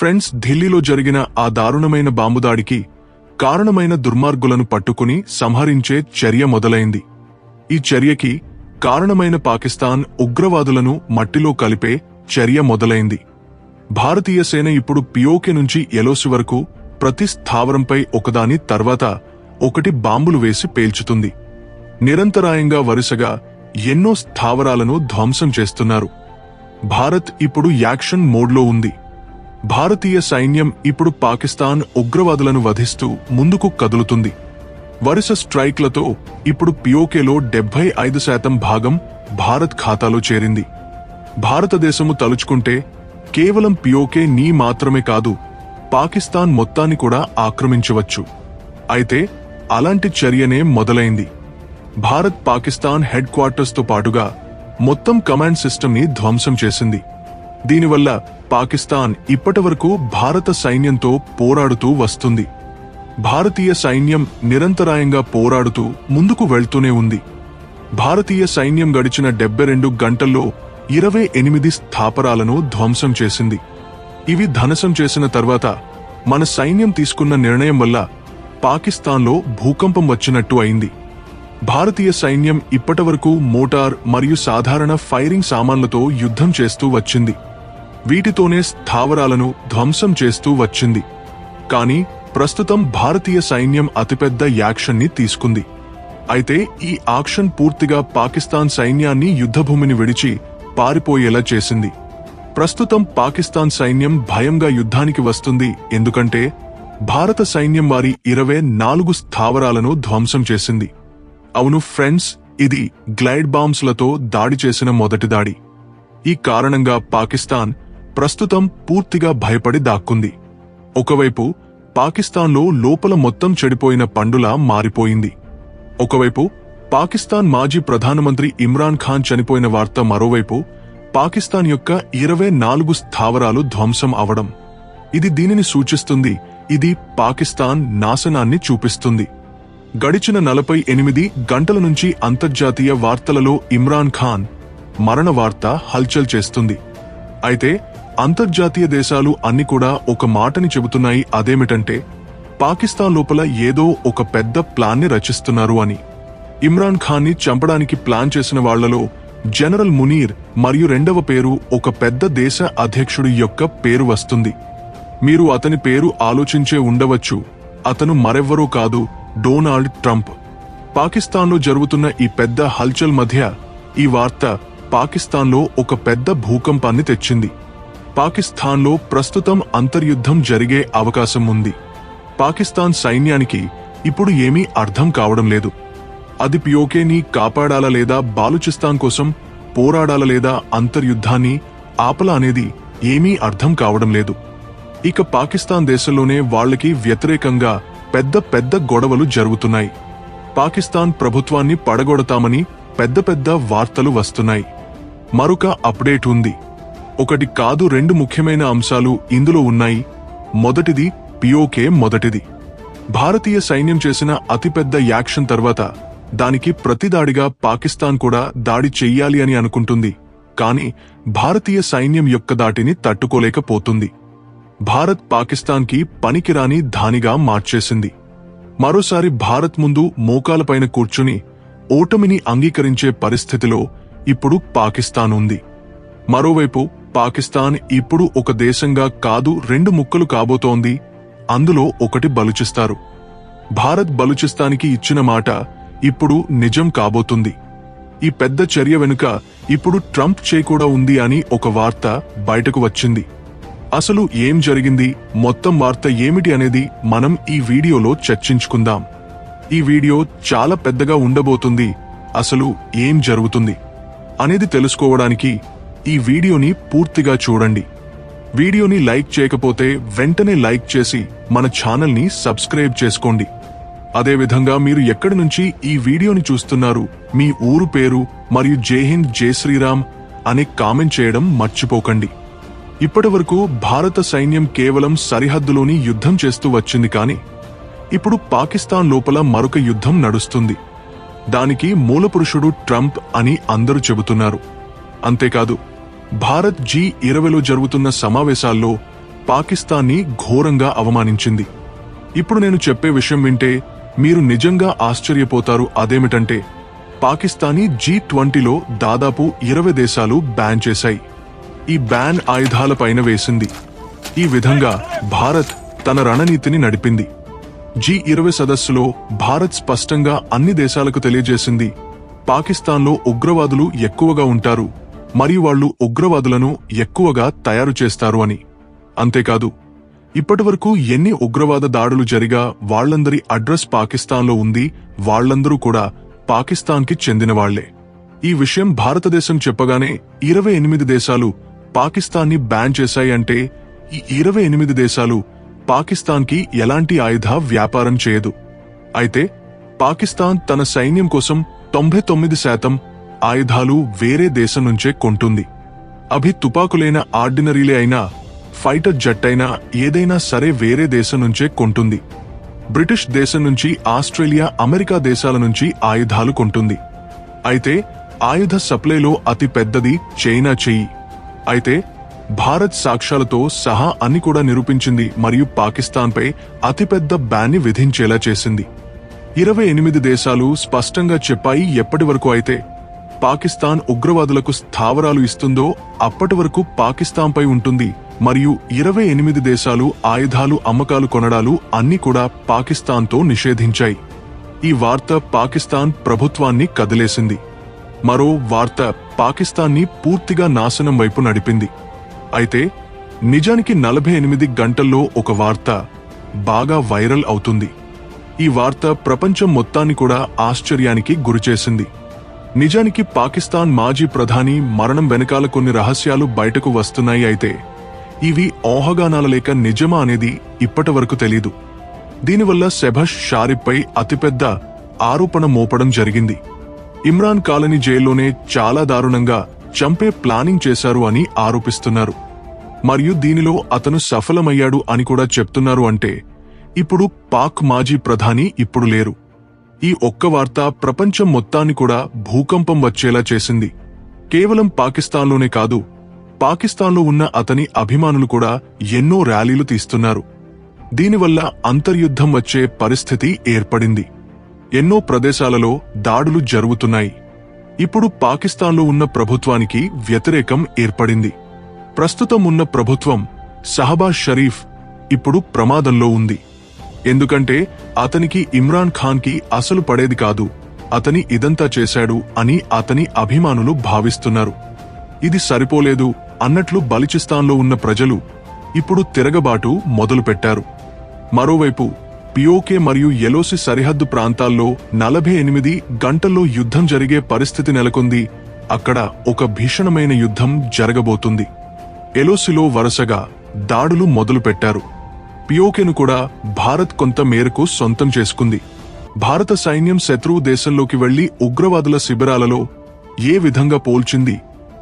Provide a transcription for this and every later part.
Friends ఢిల్లీలో జరిగిన ఆ దారుణమైన బాంబు దాడికి కారణమైన దుర్మార్గులను పట్టుకుని సంహరించే చర్య మొదలైంది. ఈ చర్యకి కారణమైన పాకిస్తాన్ ఉగ్రవాదులను మట్టిలో కలిపే చర్య మొదలైంది. భారతీయ సేన ఇప్పుడు పియోకే నుంచి ఎలోసి వరకు ప్రతి స్థావరంపై ఒకదాని తర్వాత ఒకటి బాంబులు వేసి పేల్చుతుంది. నిరంతరాయంగా వరుసగా ఎన్నో స్థావరాలను ధ్వంసం చేస్తున్నారు. భారత్ ఇప్పుడు యాక్షన్ మోడ్లో ఉంది. భారతీయ సైన్యం ఇప్పుడు పాకిస్తాన్ ఉగ్రవాదులను వధిస్తూ ముందుకు కదులుతుంది. వరుస స్ట్రైక్లతో ఇప్పుడు పియోకేలో డెబ్బై ఐదు శాతం భాగం భారత్ ఖాతాలో చేరింది. భారతదేశము తలుచుకుంటే కేవలం పియోకే నీ మాత్రమే కాదు పాకిస్తాన్ మొత్తాన్ని కూడా ఆక్రమించవచ్చు. అయితే అలాంటి చర్యనే మొదలైంది. భారత్ పాకిస్తాన్ హెడ్ క్వార్టర్స్తో పాటుగా మొత్తం కమాండ్ సిస్టమ్ని ధ్వంసం చేసింది. దీనివల్ల పాకిస్తాన్ ఇప్పటివరకు భారత సైన్యంతో పోరాడుతూ వస్తుంది. భారతీయ సైన్యం నిరంతరాయంగా పోరాడుతూ ముందుకు వెళ్తూనే ఉంది. భారతీయ సైన్యం గడిచిన డెబ్బై రెండు గంటల్లో ఇరవై ఎనిమిది స్థాపరాలను ధ్వంసం చేసింది. ఇవి ధనసం చేసిన తర్వాత మన సైన్యం తీసుకున్న నిర్ణయం వల్ల పాకిస్తాన్లో భూకంపం వచ్చినట్టు అయింది. భారతీయ సైన్యం ఇప్పటివరకు మోటార్ మరియు సాధారణ ఫైరింగ్ సామాన్లతో యుద్ధం చేస్తూ వచ్చింది. వీటితోనే స్థావరాలను ధ్వంసం చేస్తూ వచ్చింది. కానీ ప్రస్తుతం భారతీయ సైన్యం అతిపెద్ద యాక్షన్ని తీసుకుంది. అయితే ఈ ఆక్షన్ పూర్తిగా పాకిస్తాన్ సైన్యాన్ని యుద్ధభూమిని విడిచి పారిపోయేలా చేసింది. ప్రస్తుతం పాకిస్తాన్ సైన్యం భయంగా యుద్ధానికి వస్తుంది ఎందుకంటే భారత సైన్యం వారి ఇరవై నాలుగు స్థావరాలను ధ్వంసం చేసింది. అవును ఫ్రెండ్స్ ఇది గ్లైడ్ బాంబ్స్లతో దాడి చేసిన మొదటి దాడి. ఈ కారణంగా పాకిస్తాన్ ప్రస్తుతం పూర్తిగా భయపడి దాక్కుంది. ఒకవైపు పాకిస్తాన్లో లోపల మొత్తం చెడిపోయిన పండులా మారిపోయింది. ఒకవైపు పాకిస్తాన్ మాజీ ప్రధానమంత్రి ఇమ్రాన్ ఖాన్ చనిపోయిన వార్త మరోవైపు పాకిస్తాన్ యొక్క ఇరవై నాలుగు స్థావరాలు ధ్వంసం అవడం. ఇది దీనిని సూచిస్తుంది ఇది పాకిస్తాన్ నాశనాన్ని చూపిస్తుంది. గడిచిన నలభై ఎనిమిది గంటల నుంచి అంతర్జాతీయ వార్తలలో ఇమ్రాన్ ఖాన్ మరణ వార్త హల్చల్ చేస్తుంది. అయితే అంతర్జాతీయ దేశాలు అన్ని కూడా ఒక మాటని చెబుతున్నాయి అదేమిటంటే పాకిస్తాన్ లోపల ఏదో ఒక పెద్ద ప్లాన్ని రచిస్తున్నారు అని. ఇమ్రాన్ ఖాన్ని చంపడానికి ప్లాన్ చేసిన వాళ్ళలో జనరల్ మునీర్ మరియు రెండవ పేరు ఒక పెద్ద దేశ అధ్యక్షుడి యొక్క పేరు వస్తుంది. మీరు అతని పేరు ఆలోచించే ఉండవచ్చు. అతను మరెవ్వరూ కాదు డొనాల్డ్ ట్రంప్. పాకిస్తాన్లో జరుగుతున్న ఈ పెద్ద హల్చల్ మధ్య ఈ వార్త పాకిస్తాన్లో ఒక పెద్ద భూకంపాన్ని తెచ్చింది. పాకిస్తాన్లో ప్రస్తుతం అంతర్యుద్ధం జరిగే అవకాశం ఉంది. పాకిస్తాన్ సైన్యానికి ఇప్పుడు ఏమీ అర్థం కావడం లేదు. అది పియోకేని కాపాడాలా లేదా బాలుచిస్తాన్ కోసం పోరాడాలా లేదా అంతర్యుద్ధాన్ని ఆపలా అనేది ఏమీ అర్థం కావడం లేదు. ఇక పాకిస్తాన్ దేశంలోనే వాళ్ళకి వ్యతిరేకంగా పెద్ద పెద్ద గొడవలు జరుగుతున్నాయి. పాకిస్తాన్ ప్రభుత్వాన్ని పడగొడతామని పెద్ద పెద్ద వార్తలు వస్తున్నాయి. మరొక అప్డేట్ ఉంది. ఒకటి కాదు రెండు ముఖ్యమైన అంశాలు ఇందులో ఉన్నాయి. మొదటిది పిఓకే మొదటిది. భారతీయ సైన్యం చేసిన అతిపెద్ద యాక్షన్ తర్వాత దానికి ప్రతిదాడిగా పాకిస్తాన్ కూడా దాడి చెయ్యాలి అని అనుకుంటుంది. కానీ భారతీయ సైన్యం యొక్క దాటిని తట్టుకోలేకపోతుంది. భారత్ పాకిస్తాన్కి పనికిరాని ధానిగా మార్చేసింది. మరోసారి భారత్ ముందు మోకాలపైన కూర్చుని ఓటమిని అంగీకరించే పరిస్థితిలో ఇప్పుడు పాకిస్తాన్ ఉంది మరోవైపు పాకిస్తాన్ ఇప్పుడు ఒక దేశంగా కాదు రెండు ముక్కలు కాబోతోంది. అందులో ఒకటి బలుచిస్తారు. భారత్ బలుచిస్తానికి ఇచ్చిన మాట ఇప్పుడు నిజం కాబోతుంది. ఈ పెద్ద చర్య వెనుక ఇప్పుడు ట్రంప్ చేకూడా ఉంది అని ఒక వార్త బయటకు వచ్చింది. అసలు ఏం జరిగింది? మొత్తం వార్త ఏమిటి అనేది మనం ఈ వీడియోలో చర్చించుకుందాం. ఈ వీడియో చాలా పెద్దగా ఉండబోతుంది. అసలు ఏం జరుగుతుంది? అనేది తెలుసుకోవడానికి ఈ వీడియోని పూర్తిగా చూడండి. వీడియోని లైక్ చేయకపోతే వెంటనే లైక్ చేసి మన ఛానల్ని సబ్స్క్రైబ్ చేసుకోండి. అదేవిధంగా మీరు ఎక్కడి నుంచి ఈ వీడియోని చూస్తున్నారు మీ ఊరు పేరు మరియు జై హింద్ జై శ్రీరామ్ అని కామెంట్ చేయడం మర్చిపోకండి. ఇప్పటివరకు భారత సైన్యం కేవలం సరిహద్దులోని యుద్ధం చేస్తూ వచ్చింది కాని ఇప్పుడు పాకిస్తాన్ లోపల మరొక యుద్ధం నడుస్తుంది. దానికి మూలపురుషుడు ట్రంప్ అని అందరూ చెబుతున్నారు. అంతేకాదు భారత్ జీ ఇరవైలో జరుగుతున్న సమావేశాల్లో పాకిస్తాన్ని ఘోరంగా అవమానించింది. ఇప్పుడు నేను చెప్పే విషయం వింటే మీరు నిజంగా ఆశ్చర్యపోతారు అదేమిటంటే పాకిస్తానీ జీ ట్వంటీలో దాదాపు ఇరవై దేశాలు బ్యాన్ చేశాయి. ఈ బ్యాన్ ఆయుధాలపైన వేసింది. ఈ విధంగా భారత్ తన రణనీతిని నడిపింది. జీ ఇరవై సదస్సులో భారత్ స్పష్టంగా అన్ని దేశాలకు తెలియజేసింది పాకిస్తాన్లో ఉగ్రవాదులు ఎక్కువగా ఉంటారు మరియు వాళ్ళు ఉగ్రవాదులను ఎక్కువగా తయారు చేస్తారు అని. అంతేకాదు ఇప్పటివరకు ఎన్ని ఉగ్రవాద దాడులు జరిగా వాళ్ళందరి అడ్రస్ పాకిస్తాన్లో ఉంది వాళ్ళందరూ కూడా పాకిస్తాన్కి చెందినవాళ్ళే ఈ విషయం భారతదేశం చెప్పగానే ఇరవై ఎనిమిది దేశాలు పాకిస్తాన్ని బ్యాన్ చేశాయంటే ఈ ఇరవై ఎనిమిది దేశాలు పాకిస్తాన్కి ఎలాంటి ఆయుధ వ్యాపారం చేయదు. అయితే పాకిస్తాన్ తన సైన్యం కోసం తొంభై తొమ్మిది శాతం ఆయుధాలు వేరే దేశం నుంచే కొంటుంది. అభి తుపాకులైన ఆర్డినరీలే అయినా ఫైటర్ జట్ అయినా ఏదైనా సరే వేరే దేశం నుంచే కొంటుంది. బ్రిటిష్ దేశం నుంచి ఆస్ట్రేలియా అమెరికా దేశాల నుంచి ఆయుధాలు కొంటుంది. అయితే ఆయుధ సప్లైలో అతి పెద్దది చైనా చెయ్యి. అయితే భారత్ సాక్ష్యాలతో సహా అన్ని కూడా నిరూపించింది మరియు పాకిస్తాన్పై అతిపెద్ద బ్యాన్ని విధించేలా చేసింది. ఇరవై ఎనిమిది దేశాలు స్పష్టంగా చెప్పాయి ఎప్పటి వరకు అయితే పాకిస్తాన్ ఉగ్రవాదులకు స్థావరాలు ఇస్తుందో అప్పటి వరకు పాకిస్తాన్పై ఉంటుంది. మరియు ఇరవై ఎనిమిది దేశాలు ఆయుధాలు అమ్మకాలు కొనడాలు అన్ని కూడా పాకిస్తాన్తో నిషేధించాయి. ఈ వార్త పాకిస్తాన్ ప్రభుత్వాన్ని కదిలేసింది. మరో వార్త పాకిస్తాన్ని పూర్తిగా నాశనం వైపు నడిపింది. అయితే నిజానికి నలభై ఎనిమిది గంటల్లో ఒక వార్త బాగా వైరల్ అవుతుంది. ఈ వార్త ప్రపంచం మొత్తాన్ని కూడా ఆశ్చర్యానికి గురిచేసింది. నిజానికి పాకిస్తాన్ మాజీ ప్రధాని మరణం వెనకాల కొన్ని రహస్యాలు బయటకు వస్తున్నాయి అయితే ఇవి ఊహగానాల లేక నిజమా అనేది ఇప్పటి వరకు తెలీదు. దీనివల్ల సెభష్ షారిఫ్పై అతిపెద్ద ఆరోపణ మోపడం జరిగింది. ఇమ్రాన్ కాలనీ జైల్లోనే చాలా దారుణంగా చంపే ప్లానింగ్ చేశారు అని ఆరోపిస్తున్నారు. మరియు దీనిలో అతను సఫలమయ్యాడు అని కూడా చెప్తున్నారు అంటే ఇప్పుడు పాక్ మాజీ ప్రధాని ఇప్పుడు లేరు. ఈ ఒక్క వార్త ప్రపంచం మొత్తాన్ని కూడా భూకంపం వచ్చేలా చేసింది. కేవలం పాకిస్తాన్లోనే కాదు పాకిస్తాన్లో ఉన్న అతని అభిమానులు కూడా ఎన్నో ర్యాలీలు తీస్తున్నారు. దీనివల్ల అంతర్యుద్ధం వచ్చే పరిస్థితి ఏర్పడింది. ఎన్నో ప్రదేశాలలో దాడులు జరుగుతున్నాయి. ఇప్పుడు పాకిస్తాన్లో ఉన్న ప్రభుత్వానికి వ్యతిరేకం ఏర్పడింది. ప్రస్తుతం ఉన్న ప్రభుత్వం షహబాజ్ షరీఫ్ ఇప్పుడు ప్రమాదంలో ఉంది. ఎందుకంటే అతనికి ఇమ్రాన్ ఖాన్కి అసలు పడేది కాదు. అతని ఇదంతా చేశాడు అని అతని అభిమానులు భావిస్తున్నారు. ఇది సరిపోలేదు అన్నట్లు బలిచిస్తాన్లో ఉన్న ప్రజలు ఇప్పుడు తిరగబాటు మొదలుపెట్టారు. మరోవైపు పియోకే మరియు ఎలోసి సరిహద్దు ప్రాంతాల్లో నలభై ఎనిమిది గంటల్లో యుద్ధం జరిగే పరిస్థితి నెలకొంది. అక్కడ ఒక భీషణమైన యుద్ధం జరగబోతుంది. ఎలోసిలో వరుసగా దాడులు మొదలుపెట్టారు. పియోకెను కూడా భారత్ కొంత మేరకు సొంతం చేసుకుంది. భారత సైన్యం శత్రువు దేశంలోకి వెళ్ళి ఉగ్రవాదుల శిబిరాలలో ఏ విధంగా పోల్చింది?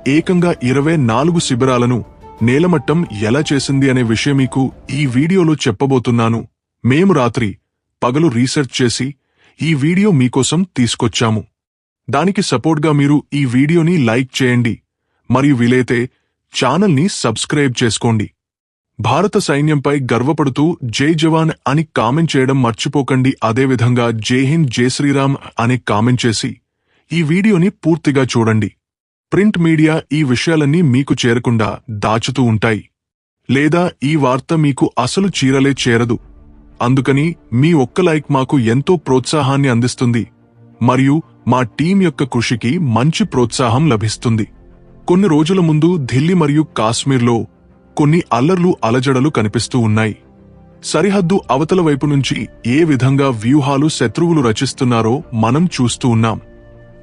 ఏకంగా ఇరవై నాలుగు శిబిరాలను నేలమట్టం ఎలా చేసింది అనే విషయం మీకు ఈ వీడియోలో చెప్పబోతున్నాను. మేము రాత్రి పగలు రీసెర్చ్ చేసి ఈ వీడియో మీకోసం తీసుకొచ్చాము. దానికి సపోర్ట్గా మీరు ఈ వీడియోని లైక్ చేయండి. మరియు వీలైతే ఛానల్ని సబ్స్క్రైబ్ చేసుకోండి. భారత సైన్యంపై గర్వపడుతూ జై జవాన్ అని కామెంట్ చేయడం మర్చిపోకండి. అదేవిధంగా జై హింద్ జై శ్రీరామ్ అని కామెంట్ చేసి ఈ వీడియోని పూర్తిగా చూడండి. ప్రింట్ మీడియా ఈ విషయాలన్నీ మీకు చేరకుండా దాచుతూ ఉంటాయి. లేదా ఈ వార్త మీకు అసలు చీరలే చేరదు. అందుకని మీ ఒక్క లైక్ మాకు ఎంతో ప్రోత్సాహాన్ని అందిస్తుంది. మరియు మా టీం యొక్క కృషికి మంచి ప్రోత్సాహం లభిస్తుంది. కొన్ని రోజుల ముందు ఢిల్లీ మరియు కాశ్మీర్లో కొన్ని అల్లర్లు అలజడలు కనిపిస్తూ ఉన్నాయి. సరిహద్దు అవతల వైపు నుంచి ఏ విధంగా వ్యూహాలు శత్రువులు రచిస్తున్నారో మనం చూస్తూ ఉన్నాం.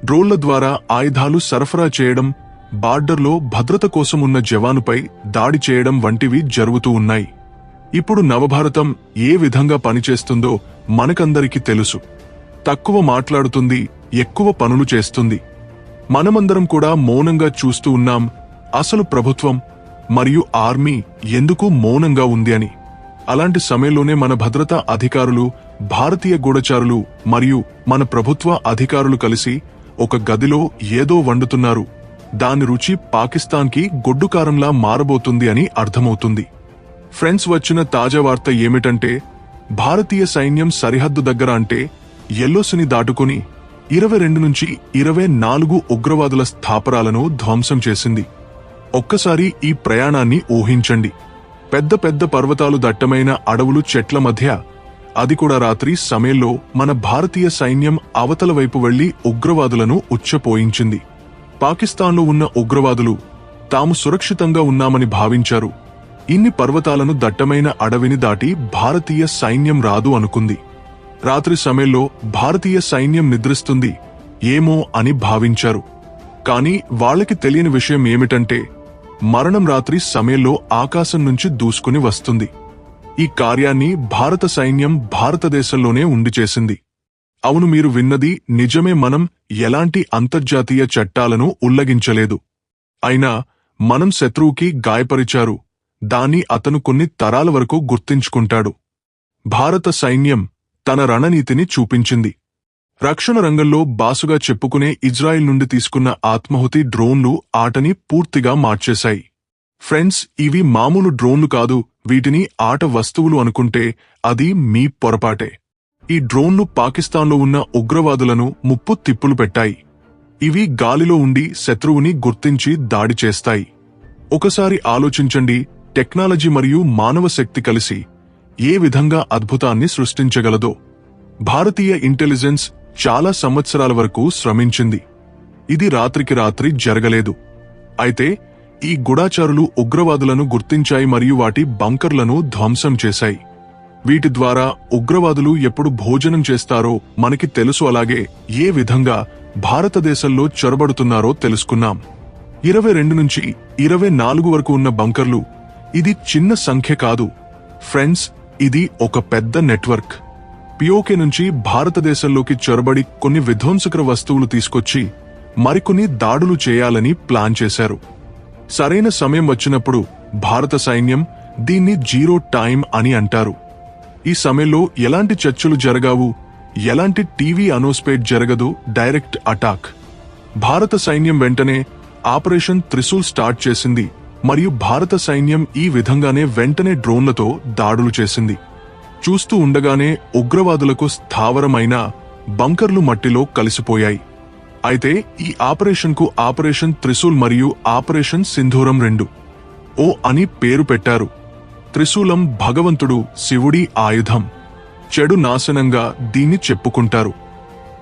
డ్రోన్ల ద్వారా ఆయుధాలు సరఫరా చేయడం బార్డర్లో భద్రత కోసం ఉన్న జవానుపై దాడి చేయడం వంటివి జరుగుతూ ఉన్నాయి. ఇప్పుడు నవభారతం ఏ విధంగా పనిచేస్తుందో మనకందరికీ తెలుసు. తక్కువ మాట్లాడుతుంది ఎక్కువ పనులు చేస్తుంది. మనమందరం కూడా మౌనంగా చూస్తూ ఉన్నాం అసలు ప్రభుత్వం మరియు ఆర్మీ ఎందుకు మౌనంగా ఉంది అని. అలాంటి సమయంలోనే మన భద్రతా అధికారులు భారతీయ గూఢచారులు మరియు మన ప్రభుత్వ అధికారులు కలిసి ఒక గదిలో ఏదో వండుతున్నారు. దాని రుచి పాకిస్తాన్కి గొడ్డుకారంలా మారబోతుంది అని అర్థమవుతుంది. ఫ్రెండ్స్ వచ్చిన తాజా వార్త ఏమిటంటే భారతీయ సైన్యం సరిహద్దు దగ్గర అంటే ఎల్లోసుని దాటుకుని ఇరవై రెండు నుంచి ఇరవై నాలుగు ఉగ్రవాదుల స్థాపరాలను ధ్వంసం చేసింది. ఒక్కసారి ఈ ప్రయాణాన్ని ఊహించండి. పెద్ద పెద్ద పర్వతాలు దట్టమైన అడవులు చెట్ల మధ్య. అది కూడా రాత్రి సమయంలో మన భారతీయ సైన్యం అవతల వైపు వెళ్ళి ఉగ్రవాదులను ఉచ్చపోయించింది. పాకిస్తాన్లో ఉన్న ఉగ్రవాదులు తాము సురక్షితంగా ఉన్నామని భావించారు. ఇన్ని పర్వతాలను దట్టమైన అడవిని దాటి భారతీయ సైన్యం రాదు అనుకుంది. రాత్రి సమయంలో భారతీయ సైన్యం నిద్రిస్తుంది. ఏమో అని భావించారు. కాని వాళ్ళకి తెలియని విషయం ఏమిటంటే మరణం రాత్రి సమయంలో ఆకాశం నుంచి దూసుకుని వస్తుంది. ఈ కార్యాన్ని భారత సైన్యం భారతదేశంలోనే ఉండి చేసింది. అవును మీరు విన్నది నిజమే మనం ఎలాంటి అంతర్జాతీయ చట్టాలను ఉల్లగించలేదు అయినా మనం శత్రువుకి గాయపరిచారు. దాన్ని అతను కొన్ని తరాల వరకు గుర్తించుకుంటాడు. భారత సైన్యం తన రణనీతిని చూపించింది. రక్షణ రంగంలో బాసుగా చెప్పుకునే ఇజ్రాయిల్ నుండి తీసుకున్న ఆత్మాహుతి డ్రోన్లు ఆటని పూర్తిగా మార్చేశాయి. ఫ్రెండ్స్ ఇవి మామూలు డ్రోన్లు కాదు వీటిని ఆట వస్తువులు అనుకుంటే అది మీ పొరపాటే. ఈ డ్రోన్లు పాకిస్తాన్లో ఉన్న ఉగ్రవాదులను ముప్పు తిప్పులు పెట్టాయి. ఇవి గాలిలో ఉండి శత్రువుని గుర్తించి దాడి చేస్తాయి. ఒకసారి ఆలోచించండి టెక్నాలజీ మరియు మానవ శక్తి కలిసి ఏ విధంగా అద్భుతాన్ని సృష్టించగలదో. భారతీయ ఇంటెలిజెన్స్ చాలా సంవత్సరాల వరకు శ్రమించింది. ఇది రాత్రికి రాత్రి జరగలేదు. అయితే ఈ గుడాచారులు ఉగ్రవాదులను గుర్తించాయి మరియు వాటి బంకర్లను ధ్వంసం చేశాయి. వీటి ద్వారా ఉగ్రవాదులు ఎప్పుడు భోజనం చేస్తారో మనకి తెలుసు అలాగే ఏ విధంగా భారతదేశంలో చొరబడుతున్నారో తెలుసుకున్నాం. ఇరవై రెండు నుంచి ఇరవై నాలుగు వరకు ఉన్న బంకర్లు ఇది చిన్న సంఖ్య కాదు. ఫ్రెండ్స్ ఇది ఒక పెద్ద నెట్వర్క్. పిఓకే నుంచి భారతదేశంలోకి చొరబడి కొన్ని విధ్వంసకర వస్తువులు తీసుకొచ్చి మరికొన్ని దాడులు చేయాలని ప్లాన్ చేశారు. సరైన సమయం వచ్చినప్పుడు భారత సైన్యం దీన్ని జీరో టైం అని అంటారు. ఈ సమయంలో ఎలాంటి చర్చలు జరగావు? ఎలాంటి టీవీ అనౌన్స్పేట్ జరగదు? Direct attack. భారత సైన్యం వెంటనే ఆపరేషన్ త్రిశూల్ స్టార్ట్ చేసింది. మరియు భారత సైన్యం ఈ విధంగానే వెంటనే డ్రోన్లతో దాడులు చేసింది. చూస్తూ ఉండగానే ఉగ్రవాదులకు స్థావరమైన బంకర్లు మట్టిలో కలిసిపోయాయి. అయితే ఈ ఆపరేషన్కు ఆపరేషన్ త్రిశూల్ మరియు ఆపరేషన్ సింధూరం రెండు. ఓ అని పేరు పెట్టారు. త్రిశూలం భగవంతుడు శివుడి ఆయుధం. చెడు నాశనంగా దీన్ని చెప్పుకుంటారు.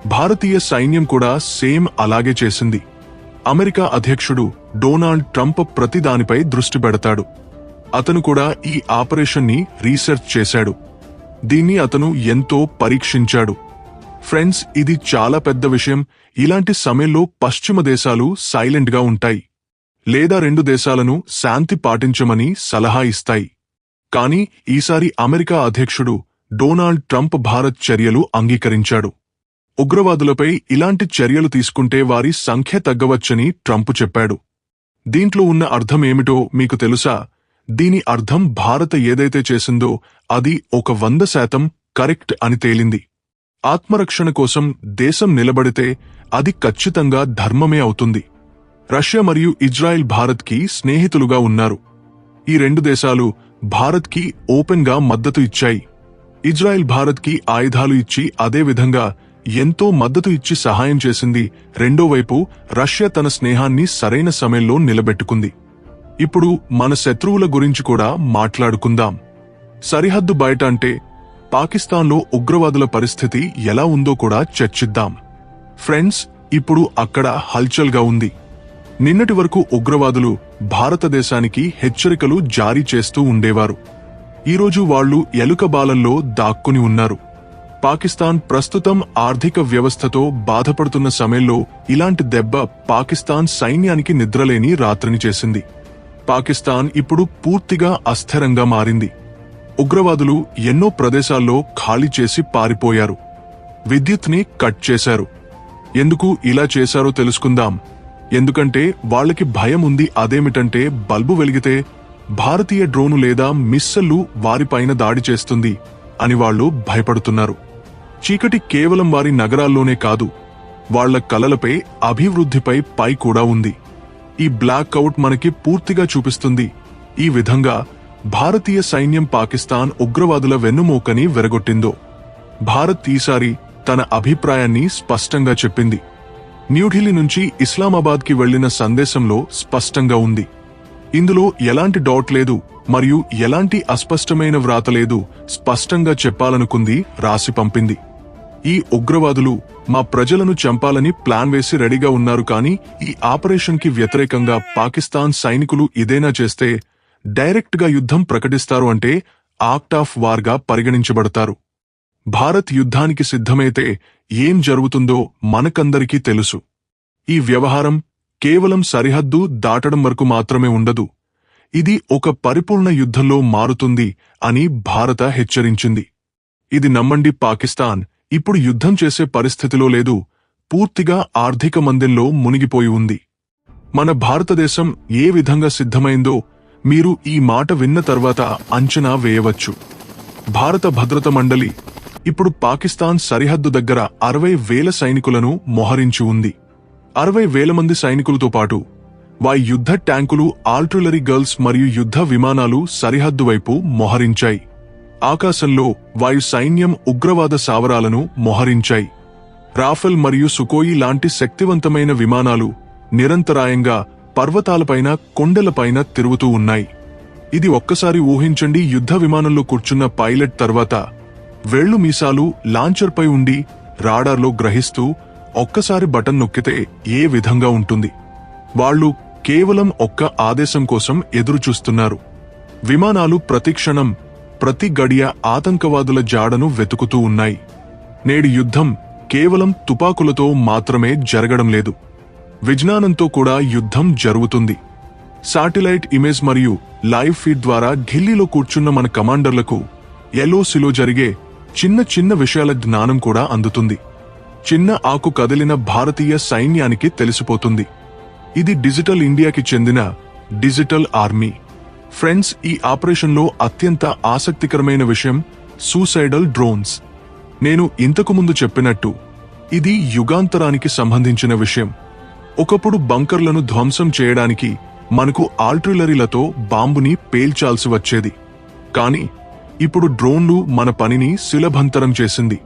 భారతీయ సైన్యం కూడా సేమ్ అలాగే చేసింది. అమెరికా అధ్యక్షుడు డొనాల్డ్ ట్రంప్ ప్రతి దానిపై దృష్టి పెడతాడు. అతను కూడా ఈ ఆపరేషన్ని రీసెర్చ్ చేశాడు. దీన్ని అతను ఎంతో పరీక్షించాడు. ఫ్రెండ్స్ ఇది చాలా పెద్ద విషయం. ఇలాంటి సమయంలో పశ్చిమ దేశాలు సైలెంట్గా ఉంటాయి. లేదా రెండు దేశాలను శాంతి పాటించమని సలహా ఇస్తాయి. కానీ ఈసారి అమెరికా అధ్యక్షుడు డొనాల్డ్ ట్రంప్ భారత్ చర్యలు అంగీకరించాడు. ఉగ్రవాదులపై ఇలాంటి చర్యలు తీసుకుంటే వారి సంఖ్య తగ్గవచ్చని ట్రంప్ చెప్పాడు. దీంట్లో ఉన్న అర్థమేమిటో మీకు తెలుసా? దీని అర్థం భారత ఏదైతే చేసిందో అది ఒక వంద శాతం కరెక్ట్ అని తేలింది. ఆత్మరక్షణ కోసం దేశం నిలబడితే అది ఖచ్చితంగా ధర్మమే అవుతుంది. రష్యా మరియు ఇజ్రాయెల్ భారత్కి స్నేహితులుగా ఉన్నారు. ఈ రెండు దేశాలు భారత్కి ఓపెన్గా మద్దతు ఇచ్చాయి. ఇజ్రాయెల్ భారత్కి ఆయుధాలు ఇచ్చి అదేవిధంగా ఎంతో మద్దతు ఇచ్చి సహాయం చేసింది రెండో వైపు రష్యా తన స్నేహాన్ని సరైన సమయంలో నిలబెట్టుకుంది. ఇప్పుడు మన శత్రువుల గురించి కూడా మాట్లాడుకుందాం. సరిహద్దు బయట అంటే పాకిస్తాన్లో ఉగ్రవాదుల పరిస్థితి ఎలా ఉందో కూడా చర్చిద్దాం. ఫ్రెండ్స్ ఇప్పుడు అక్కడ హల్చల్గా ఉంది. నిన్నటి వరకు ఉగ్రవాదులు భారతదేశానికి హెచ్చరికలు జారీ చేస్తూ ఉండేవారు. ఈరోజు వాళ్ళు ఎలుక బాలల్లో దాక్కుని ఉన్నారు. పాకిస్తాన్ ప్రస్తుతం ఆర్థిక వ్యవస్థతో బాధపడుతున్న సమయంలో ఇలాంటి దెబ్బ పాకిస్తాన్ సైన్యానికి నిద్రలేని రాత్రిని చేసింది. పాకిస్తాన్ ఇప్పుడు పూర్తిగా అస్థిరంగా మారింది. ఉగ్రవాదులు ఎన్నో ప్రదేశాల్లో ఖాళీ చేసి పారిపోయారు. విద్యుత్ని కట్ చేశారు. ఎందుకు ఇలా చేశారో తెలుసుకుందాం. ఎందుకంటే వాళ్ళకి భయం ఉంది అదేమిటంటే బల్బు వెలిగితే భారతీయ డ్రోను లేదా మిస్సల్లు వారిపైన దాడి చేస్తుంది అని వాళ్ళు భయపడుతున్నారు. చీకటి కేవలం వారి నగరాల్లోనే కాదు వాళ్ళ కలలపై అభివృద్ధిపై పై కూడా ఉంది. ఈ బ్లాక్ అవుట్ మనకి పూర్తిగా చూపిస్తుంది. ఈ విధంగా భారతీయ సైన్యం పాకిస్తాన్ ఉగ్రవాదుల వెన్నుమూకని వెరగొట్టిందో. భారత్ ఈసారి తన అభిప్రాయాన్ని స్పష్టంగా చెప్పింది. న్యూఢిల్లీ నుంచి ఇస్లామాబాద్కి వెళ్ళిన సందేశంలో స్పష్టంగా ఉంది. ఇందులో ఎలాంటి డౌట్ లేదు మరియు ఎలాంటి అస్పష్టమైన వ్రాత లేదు స్పష్టంగా చెప్పాలనుకుంది రాసి పంపింది. ఈ ఉగ్రవాదులు మా ప్రజలను చంపాలని ప్లాన్ వేసి రెడీగా ఉన్నారు కానీ ఈ ఆపరేషన్కి వ్యతిరేకంగా పాకిస్తాన్ సైనికులు ఇదేనా చేస్తే డైరెక్ట్గా యుద్ధం ప్రకటిస్తారు అంటే ఆక్ట్ ఆఫ్ వార్గా పరిగణించబడతారు. భారత్ యుద్ధానికి సిద్ధమైతే ఏం జరుగుతుందో మనకందరికీ తెలుసు. ఈ వ్యవహారం కేవలం సరిహద్దు దాటడం వరకు మాత్రమే ఉండదు. ఇది ఒక పరిపూర్ణ యుద్ధంలో మారుతుంది అని భారత హెచ్చరించింది. ఇది నమ్మండి పాకిస్తాన్ ఇప్పుడు యుద్ధం చేసే పరిస్థితిలో లేదు పూర్తిగా ఆర్థిక మందెంలో మునిగిపోయి ఉంది. మన భారతదేశం ఏ విధంగా సిద్ధమైందో మీరు ఈ మాట విన్న తర్వాత అంచనా వేయవచ్చు. భారత భద్రత మండలి ఇప్పుడు పాకిస్తాన్ సరిహద్దు దగ్గర అరవై వేల సైనికులను మొహరించి ఉంది. అరవై వేల మంది సైనికులతో పాటు వారి యుద్ధ ట్యాంకులు ఆల్ట్రులరీ గర్ల్స్ మరియు యుద్ధ విమానాలు సరిహద్దు వైపు మొహరించాయి. ఆకాశంలో వాయు సైన్యం ఉగ్రవాద సావరాలను మొహరించాయి. రాఫెల్ మరియు సుకోయి లాంటి శక్తివంతమైన విమానాలు నిరంతరాయంగా పర్వతాలపైన కొండలపైన తిరుగుతూ ఉన్నాయి. ఇది ఒక్కసారి ఊహించండి యుద్ధ విమానంలో కూర్చున్న పైలట్ తర్వాత వేళ్ళు మీసాలు లాంచర్పై ఉండి రాడార్లో గ్రహిస్తూ ఒక్కసారి బటన్ నొక్కితే ఏ విధంగా ఉంటుంది? వాళ్ళు కేవలం ఒక్క ఆదేశం కోసం ఎదురుచూస్తున్నారు. విమానాలు ప్రతిక్షణం ప్రతి గడియ ఆతంకవాదుల జాడను వెతుకుతూ ఉన్నాయి. నేడు యుద్ధం కేవలం తుపాకులతో మాత్రమే జరగడం లేదు. విజ్ఞానంతో కూడా యుద్ధం జరుగుతుంది. శాటిలైట్ ఇమేజ్ మరియు లైవ్ ఫీడ్ ద్వారా ఢిల్లీలో కూర్చున్న మన కమాండర్లకు ఎల్ఓసిలో జరిగే చిన్న చిన్న విషయాల జ్ఞానం కూడా అందుతుంది. చిన్న ఆకు కదిలిన భారతీయ సైన్యానికి తెలిసిపోతుంది. ఇది డిజిటల్ ఇండియాకి చెందిన డిజిటల్ ఆర్మీ. ఫ్రెండ్స్ ఈ ఆపరేషన్లో అత్యంత ఆసక్తికరమైన విషయం సూసైడల్ డ్రోన్స్. నేను ఇంతకుముందు చెప్పినట్టు ఇది యుగాంతరానికి సంబంధించిన విషయం. ఒకప్పుడు బంకర్లను ధ్వంసం చేయడానికి మనకు ఆల్ట్రిలరీలతో బాంబుని పేల్చాల్సి వచ్చేది. కాని ఇప్పుడు డ్రోన్లు మన పనిని సులభంతరం చేసింది.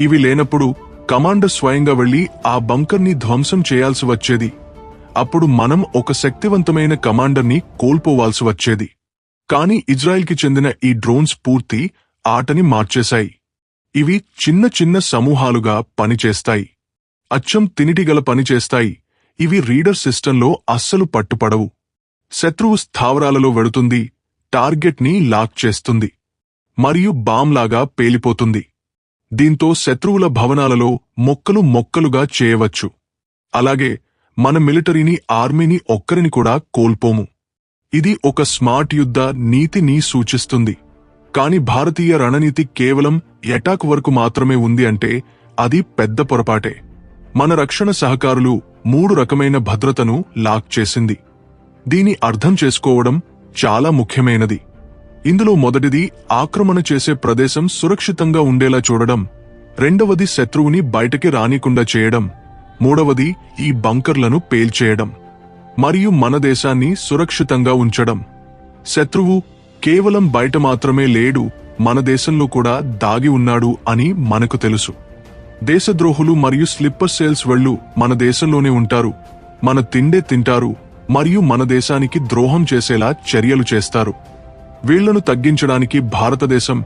ఇవి లేనప్పుడు కమాండర్ స్వయంగా వెళ్ళి ఆ బంకర్ని ధ్వంసం చేయాల్సి వచ్చేది. అప్పుడు మనం ఒక శక్తివంతమైన కమాండర్ని కోల్పోవాల్సి వచ్చేది. కానీ ఇజ్రాయెల్కి చెందిన ఈ డ్రోన్స్ పూర్తి ఆటని మార్చేశాయి. ఇవి చిన్న చిన్న సమూహాలుగా పనిచేస్తాయి. అచ్చం తినిటిగల పనిచేస్తాయి ఇవి రీడర్ సిస్టంలో అస్సలు పట్టుపడవు. శత్రువు స్థావరాలలో వెడుతుంది టార్గెట్ని లాక్ చేస్తుంది మరియు బామ్లాగా పేలిపోతుంది. దీంతో శత్రువుల భవనాలలో మొక్కలు మొక్కలుగా చేయవచ్చు. అలాగే మన మిలిటరీని ఆర్మీని ఒక్కరిని కూడా కోల్పోము. ఇది ఒక స్మార్ట్ యుద్ధ నీతిని సూచిస్తుంది. కాని భారతీయ రణనీతి కేవలం ఎటాక్ వరకు మాత్రమే ఉంది అంటే అది పెద్ద పొరపాటే. మన రక్షణ సహకారులు మూడు రకమైన భద్రతను లాక్ చేసింది. దీని అర్థం చేసుకోవడం చాలా ముఖ్యమైనది. ఇందులో మొదటిది ఆక్రమణ చేసే ప్రదేశం సురక్షితంగా ఉండేలా చూడడం. రెండవది శత్రువుని బయటకి రానికుండా చేయడం. మూడవది ఈ బంకర్లను పేల్చేయడం. మరియు మన దేశాన్ని సురక్షితంగా ఉంచడం. శత్రువు కేవలం బయట మాత్రమే లేడు మన దేశంలో కూడా దాగి ఉన్నాడు అని మనకు తెలుసు. దేశద్రోహులు మరియు స్లిప్పర్ సేల్స్ వెళ్ళు మన దేశంలోనే ఉంటారు. మన తిండే తింటారు మరియు మన దేశానికి ద్రోహం చేసేలా చర్యలు చేస్తారు. వీళ్ళను తగ్గించడానికి భారతదేశం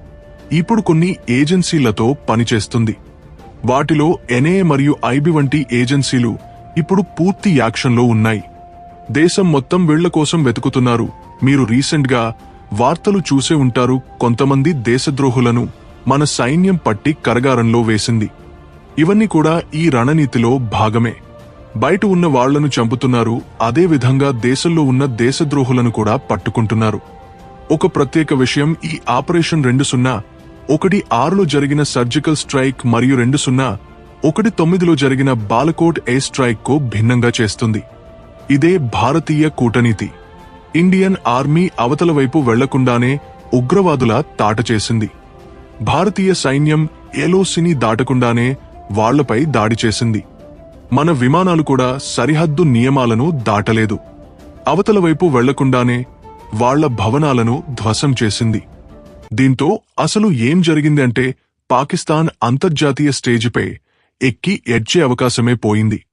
ఇప్పుడు కొన్ని ఏజెన్సీలతో పనిచేస్తుంది. వాటిలో ఎన్ఏ మరియు ఐబి వంటి ఏజెన్సీలు ఇప్పుడు పూర్తి యాక్షన్లో ఉన్నాయి. దేశం మొత్తం వీళ్ళ కోసం వెతుకుతున్నారు. మీరు రీసెంట్గా వార్తలు చూసే ఉంటారు కొంతమంది దేశద్రోహులను మన సైన్యం పట్టి కరగారంలో వేసింది. ఇవన్నీ కూడా ఈ రణనీతిలో భాగమే. బయట ఉన్న వాళ్ళను చంపుతున్నారు అదే విధంగా దేశంలో ఉన్న దేశద్రోహులను కూడా పట్టుకుంటున్నారు. ఒక ప్రత్యేక విషయం ఈ ఆపరేషన్ రెండు సున్నా ఒకటి ఆరులో జరిగిన సర్జికల్ స్ట్రైక్ మరియు రెండు సున్నా ఒకటి తొమ్మిదిలో జరిగిన బాలకోట్ ఎయిర్ స్ట్రైక్కు భిన్నంగా చేస్తుంది. ఇదే భారతీయ కూటనీతి. ఇండియన్ ఆర్మీ అవతల వైపు వెళ్ళకుండానే ఉగ్రవాదుల తాట చేసింది. భారతీయ సైన్యం ఎలోసిని దాటకుండానే వాళ్ళపై దాడి చేసింది. మన విమానాలు కూడా సరిహద్దు నియమాలను దాటలేదు. అవతల వైపు వెళ్ళకుండానే వాళ్ళ భవనాలను ధ్వసం చేసింది. దీంతో అసలు ఏం జరిగింది అంటే పాకిస్తాన్ అంతర్జాతీయ స్టేజిపై ఎక్కి ఎడ్చే అవకాశమే పోయింది.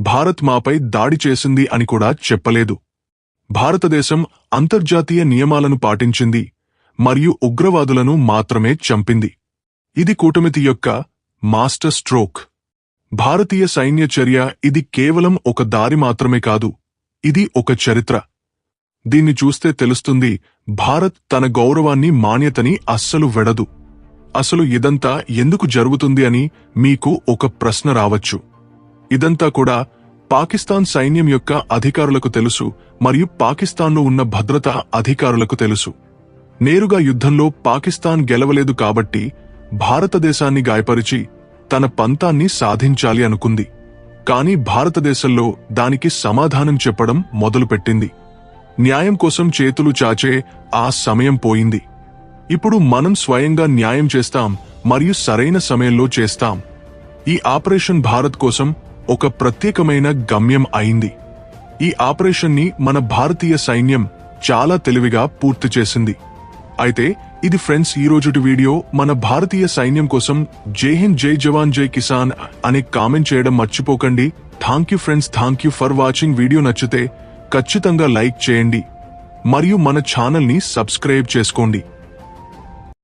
భారత్ మాపై దాడి చేసింది అని కూడా చెప్పలేదు. భారతదేశం అంతర్జాతీయ నియమాలను పాటించింది మరియు ఉగ్రవాదులను మాత్రమే చంపింది. ఇది కూటమితి యొక్క మాస్టర్ స్ట్రోక్. భారతీయ సైన్య చర్య ఇది కేవలం ఒక దారి మాత్రమే కాదు ఇది ఒక చరిత్ర. దీన్ని చూస్తే తెలుస్తుంది భారత్ తన గౌరవాన్ని మాన్యతని అస్సలు వెడదు. అసలు ఇదంతా ఎందుకు జరుగుతుంది అని మీకు ఒక ప్రశ్న రావచ్చు. ఇదంతా కూడా పాకిస్తాన్ సైన్యం యొక్క అధికారులకు తెలుసు మరియు పాకిస్తాన్లో ఉన్న భద్రతా అధికారులకు తెలుసు. నేరుగా యుద్ధంలో పాకిస్తాన్ గెలవలేదు కాబట్టి భారతదేశాన్ని గాయపరిచి తన పంతాన్ని సాధించాలి అనుకుంది. కానీ భారతదేశంలో దానికి సమాధానం చెప్పడం మొదలుపెట్టింది. న్యాయం కోసం చేతులు చాచే ఆ సమయం పోయింది. ఇప్పుడు మనం స్వయంగా న్యాయం చేస్తాం మరియు సరైన సమయంలో చేస్తాం. ఈ ఆపరేషన్ భారత్ కోసం ఒక ప్రత్యేకమైన గమ్యం అయింది. ఈ ఆపరేషన్ని మన భారతీయ సైన్యం చాలా తెలివిగా పూర్తి చేసింది. అయితే ఇది ఫ్రెండ్స్ ఈ రోజుటి వీడియో. మన భారతీయ సైన్యం కోసం జై హింద్ జై జవాన్ జై కిసాన్ అనే కామెంట్ చేయడం మర్చిపోకండి. Thank you friends thank you for watching video నచ్చితే ఖచ్చితంగా లైక్ చేయండి. మరియు మన ఛానల్ని సబ్స్క్రైబ్ చేసుకోండి.